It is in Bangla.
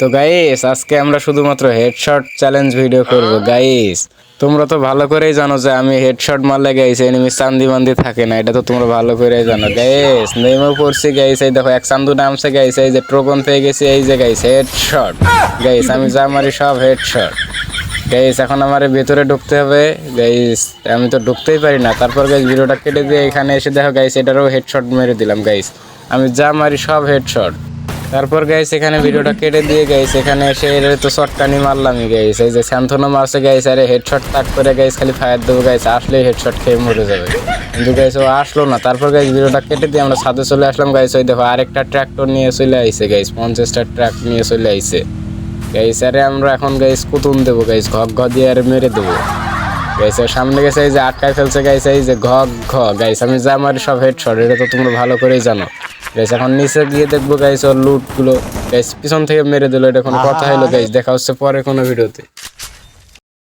তো গাইস আজকে আমরা শুধুমাত্র হেডশট চ্যালেঞ্জ ভিডিও করব গাইস তোমরা তো ভালো করেই জানো যে আমি হেডশট মারলে গাইস এনিমি চান্দি মান্দি থাকে না, এটা তো তোমরা ভালো করেই জানো। গাইস নেমে পড়ছি গাইস এই দেখো, এক চান্দু নামছে গাইস এই যে ট্রোকন পেয়ে গেছি, এই যে গাইস হেডশট গাইস আমি যা মারি সব হেডশট গাইস এখন আমার ভেতরে ঢুকতে হবে। গাইস আমি তো ঢুকতেই পারি না। তারপর গাইস ভিডিওটা কেটে দিয়ে এখানে এসে দেখো গাইস এটারও হেডশট মেরে দিলাম গাইস আমি যা মারি সব হেডশট তারপর গাইস এখানে ভিডিওটা কেটে দিয়ে গাইস এখানে এসে এর তো শটকানি মারলামই গাইস এই যে স্যান্থনো মারছে গাইস আরে হেডশট তাক করে গাইস খালি ফায়ার দেবো গাইস আসলেই হেডশট খেয়ে মরে যাবে। কিন্তু গাইস ও আসলো না। তারপর গাইস ভিডিওটা কেটে দিয়ে আমরা ছাদে চলে আসলাম গাইস ওই দেখো আরেকটা ট্র্যাক্টর নিয়ে চলে আইছে গাইস পঞ্চাশটা ট্রাক নিয়ে চলে আইছে। গাইস আরে আমরা এখন গাইস কুতুন দেবো গাইস ঘ ঘ দিয়ে আরে মেরে দেবো। গাইস এর সামনে গেছে এই যে আটকায় ফেলছে গাইস এই যে ঘ ঘ গাইস আমি যা মারি সব হেডশট এটা তো তোমরা ভালো করেই জানো। গাইস এখন নিচে গিয়ে দেখব গাইস ওর লুটগুলো। গাইস পিছন থেকে মেরে দিল এটা কোনো কথা হলো গাইস দেখা হচ্ছে পরে কোনো ভিডিওতে।